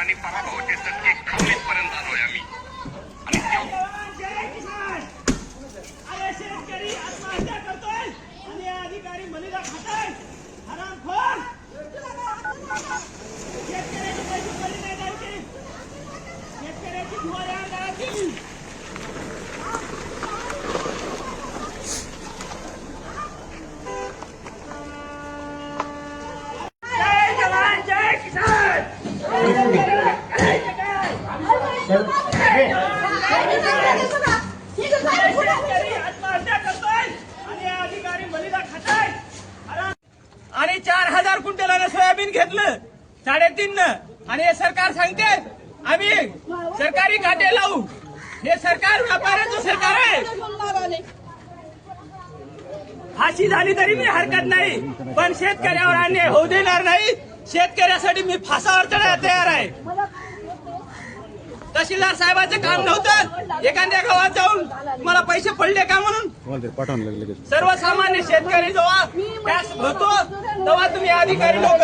आणि पराभव होते सत्ते एकवीस पर्यंत आणि चार हजार क्विंटलानं सोयाबीन घेतलं. साडेतीन आणि हे सरकार सांगते आम्ही सरकारी काटे लावू. हे सरकार व्यापाऱ्याचं सरकार आहे. फाशी झाली तरी मी हरकत नाही पण शेतकऱ्यावर अन्याय होऊ देणार नाही. शेतकऱ्यासाठी मी फासावर चढायला तयार आहे. तहसीलदार साहेबाचं काम नव्हतं. एखाद्या गावात जाऊन मला पैसे पडले का म्हणून? पाठवून लागले सर्वसामान्य शेतकरी जेव्हा टॅक्स भरतो तेव्हा तुम्ही अधिकारी लोक.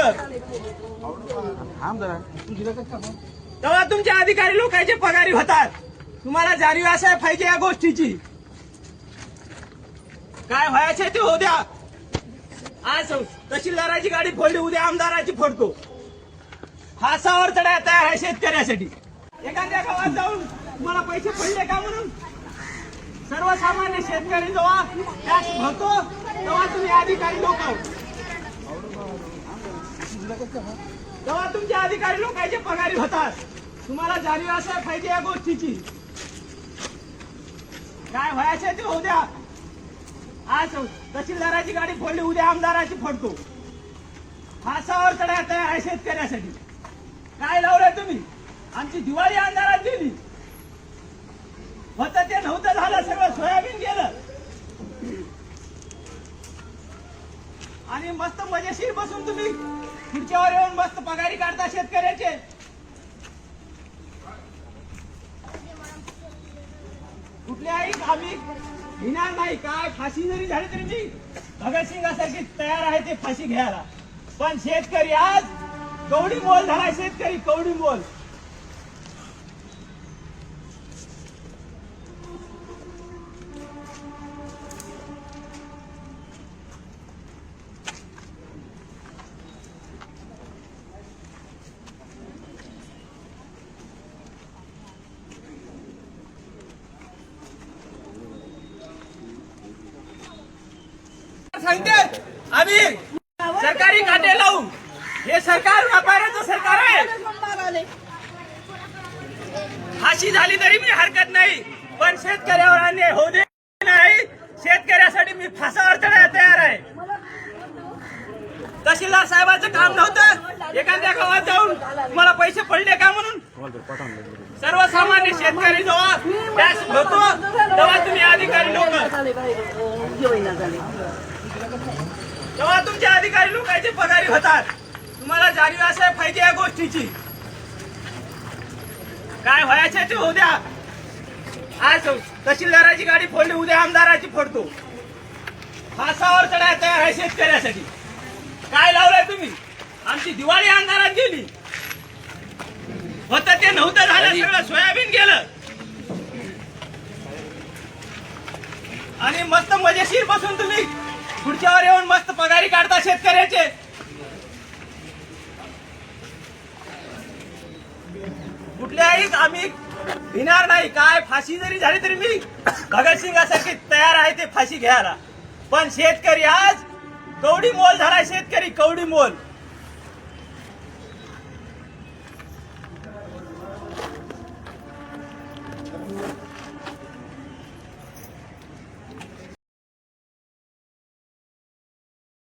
तेव्हा तुमचे अधिकारी लोकांचे पगारी होतात. तुम्हाला जाणीव असाय पाहिजे या गोष्टीची. काय व्हायचे ते होऊ द्या. आज तहसीलदाराची गाडी फोडली उद्या आमदाराची फोडतो. फासावर चढायला तयार आहे शेतकऱ्यासाठी. एखाद्या गावात जाऊन तुम्हाला पैसे पडले का म्हणून? सर्वसामान्य शेतकरी जेव्हा टॅक्स भरतो तेव्हा तुम्ही अधिकारी लोक. तेव्हा तुमचे अधिकारी लोकांचे पगारी होतात. तुम्हाला जाणीव असायला पाहिजे या गोष्टीची. काय व्हायचे ते होऊ द्या. आज तहसीलदाराची गाडी फोडली उद्या आमदाराची फोडतो. फासावर चढायला तयार आहे शेतकऱ्यासाठी. काय लावलंय तुम्ही? आमची दिवाळी अंधारात गेली. होतं ते नव्हतं झालं सगळं सोयाबीन गेलं. आणि मस्त मजेशीर बसून तुम्ही खुर्च्यावर येऊन मस्त पगारी काढता शेतकऱ्याचे. कुठल्याही आम्ही घेणार नाही. काय फाशी जरी झाली तरी मी भगतसिंगासारखी तयार आहे ते फाशी घ्यायला. पण शेतकरी आज कवडी मोल झाला शेतकरी कवडी मोल. सांगते आम्ही सरकारी काटे लावू. हे सरकार व्यापाऱ्याचं सरकार आहे. फाशी झाली तरी मी हरकत नाही पण शेतकऱ्यावर अन्याय होऊ दे नाही शेतकऱ्यासाठी मी फासावर चढायला तयार आहे. तहसीलदार साहेबाचं काम नव्हतं. एखाद्या गावात जाऊन मला पैसे पडले का म्हणून सर्वसामान्य शेतकरी जेव्हा टॅक्स भरतो तेव्हा तुम्ही अधिकारी लोक. तेव्हा तुमचे अधिकारी लोकांचे पगारी होतात. तुम्हाला जाणीव असाय पाहिजे या गोष्टीची. काय व्हायचे ते होऊ द्या. आज तहसीलदाराची गाडी फोडली उद्या आमदाराची फोडतो. फासावर चढायला तयार आहे शेतकऱ्यासाठी. काय लावलंय तुम्ही? आमची दिवाळी आमदारात गेली. होतं ते नव्हतं झालं सगळं सोयाबीन गेलं. आणि मस्त मजेशीर बसून तुम्ही खुर्च्यावर येऊन मस्त पगारी काढता शेतकऱ्याचे. कुठल्याही आम्ही भिणार नाही. काय फाशी जरी झाली तरी मी भगतसिंगासारखी तयार आहे ते फाशी घ्यायला. पण शेतकरी आज कवडी मोल झाला शेतकरी कवडी मोल.